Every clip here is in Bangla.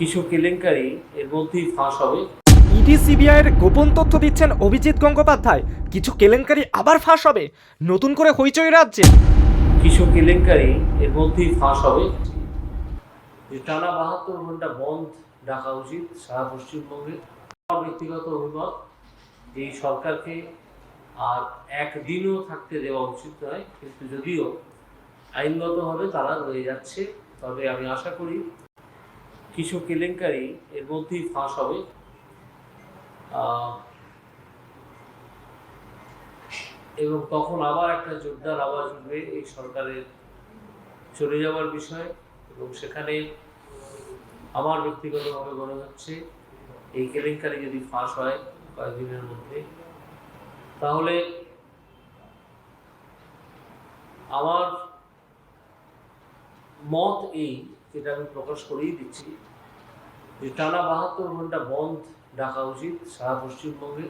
কিছু কেলেঙ্কারি এর মধ্যেই ফাঁস হবে। ইডি সিবিআইয়ের গোপন তথ্য দিচ্ছেন অভিজিৎ গঙ্গোপাধ্যায়। কিছু কেলেঙ্কারি আবার ফাঁস হবে। নতুন করে হইচই রাজ্যে। কিছু কেলেঙ্কারি এর মধ্যেই ফাঁস হবে। যে টানা বাহাত্তর ঘণ্টা বন্ধ ডাকা উচিত সারা পশ্চিমবঙ্গে। আমার ব্যক্তিগত অভিমত যে এই সরকারকে আর একদিনও থাকতে দেওয়া উচিত নয়। কিন্তু যদিও আইনগতভাবে তারা রয়ে যাচ্ছে তবে আমি আশা করি কিছু কেলেঙ্কারি এর মধ্যেই ফাঁস হবে। এবং তখন আবার একটা জোরদার আওয়াজ উঠবে এই সরকারের চলে যাওয়ার বিষয়ে এবং সেখানে আমার ব্যক্তিগতভাবে মনে হচ্ছে এই কেলেঙ্কারি যদি ফাঁস হয় কয়েকদিনের মধ্যে, তাহলে আমার মত এই যেটা আমি প্রকাশ করেই দিচ্ছি। যে টানা বাহাত্তর ঘণ্টা বন্ধ ডাকা উচিত সারা পশ্চিমবঙ্গে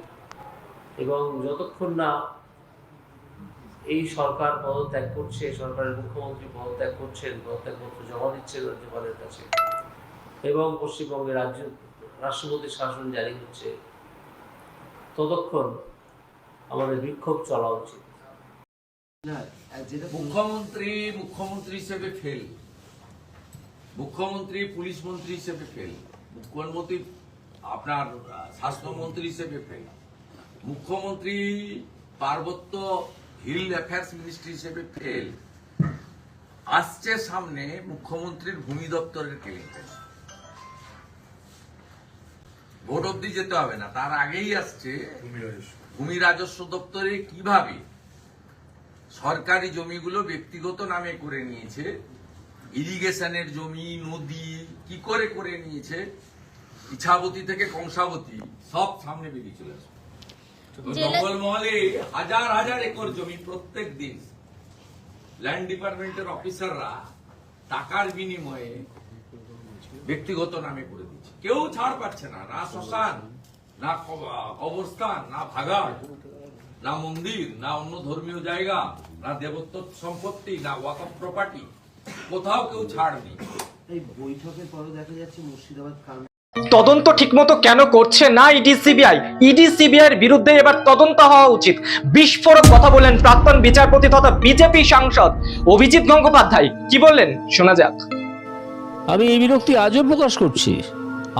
এবং যতক্ষণ না এই সরকার পদত্যাগ করছে সরকারের মুখ্যমন্ত্রী পদত্যাগ করছেন পদত্যাগপত্র জমা দিচ্ছেন রাজ্যপালের কাছে এবং পশ্চিমবঙ্গে রাজ্য, রাষ্ট্রপতির শাসন জারি হচ্ছে, ততক্ষণ আমাদের বিক্ষোভ চলা উচিত। মুখ্যমন্ত্রী মুখ্যমন্ত্রী হিসেবে ফেল মুখ্যমন্ত্রী পুলিশ মন্ত্রী হিসেবে ফেল মুখ্যমন্ত্রী আপনার স্বাস্থ্যমন্ত্রী হিসেবে ফেল মুখ্যমন্ত্রী পার্বত্য হিল অ্যাফেয়ার্স মিনিস্ট্রি হিসেবে ফেল আসছে সামনে মুখ্যমন্ত্রীর ভূমি দপ্তরের কেলেঙ্কারি ভোট অব্দি যেতে হবে না তার আগেই আসছে ভূমি রাজস্ব দপ্তরে কীভাবে? সরকারি জমিগুলো ব্যক্তিগত নামে করে নিয়েছে ইরিগেশনের জমি নদী কি করে করে নিয়েছে? ইছাবতী থেকে কংসাবতী সব সামনে বেরিয়ে চলে আসবে। জঙ্গলমহলে হাজার হাজার একর জমি প্রত্যেক দিন। ল্যান্ড ডিপার্টমেন্টের অফিসাররা টাকার বিনিময়ে ব্যক্তিগত নামে করে দিচ্ছে। কেউ ছাড় পাচ্ছে না না শ্মশান না কবরস্থান না ভাগাড় না মন্দির না অন্য ধর্মীয় জায়গা না দেবত্ব সম্পত্তি না ওয়াকফ প্রপার্টি কোথাও কেউ ছাড় নেই। এই বৈঠকের পরও দেখা যাচ্ছে মুর্শিদাবাদ তদন্ত ঠিকমতো কেন করছে না ইডি সিবিআই? ইডি সিবিআই এর বিরুদ্ধে এবার তদন্ত হওয়া উচিত। বিস্ফোরক কথা বলেন প্রাক্তন বিচারপতি তথা বিজেপি সাংসদ অভিজিৎ গঙ্গোপাধ্যায়। কি বললেন? শোনা যাক। আমি এই বিরক্তি আজও প্রকাশ করছি।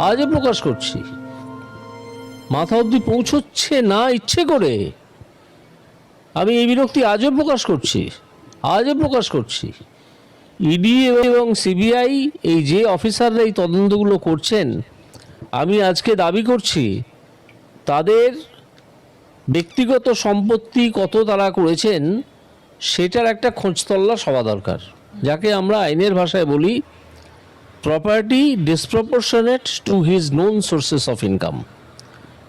আজও প্রকাশ করছি। মাথা অবধি পৌঁছচ্ছে না ইচ্ছে করে। আমি এই বিরক্তি আজও প্রকাশ করছি। আজও প্রকাশ করছি। ইডি এবং সিবিআই, এই যে অফিসাররা এই তদন্তগুলো করছেন, আমি আজকে দাবি করছি, তাদের ব্যক্তিগত সম্পত্তি কত তারা করেছেন, সেটার একটা খোঁজতল্লাশ হওয়া দরকার। যাকে আমরা আইনের ভাষায় বলি property disproportionate to his known sources of income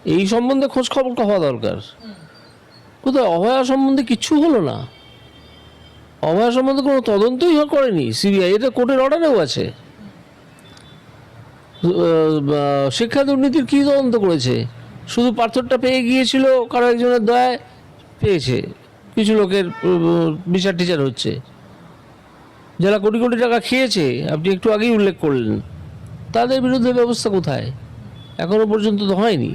এই সম্বন্ধে খোঁজ খবর হওয়া দরকার। কোথায় অভয়া সম্বন্ধে কিচ্ছু হলো না। অভয়া সম্বন্ধে কোনো তদন্তই করেনি। সিবিআই, এটা কোর্টের অর্ডারেও আছে। শিক্ষা দুর্নীতির কী তদন্ত করেছে? শুধু পাথরটা পেয়ে গিয়েছিল, কারও একজনের দয়ায় পেয়েছে। কিছু লোকের বিচার টিচার হচ্ছে। যারা কোটি কোটি টাকা খেয়েছে, আপনি একটু আগেই উল্লেখ করলেন। তাদের বিরুদ্ধে ব্যবস্থা কোথায়? এখনও পর্যন্ত তো হয়নি।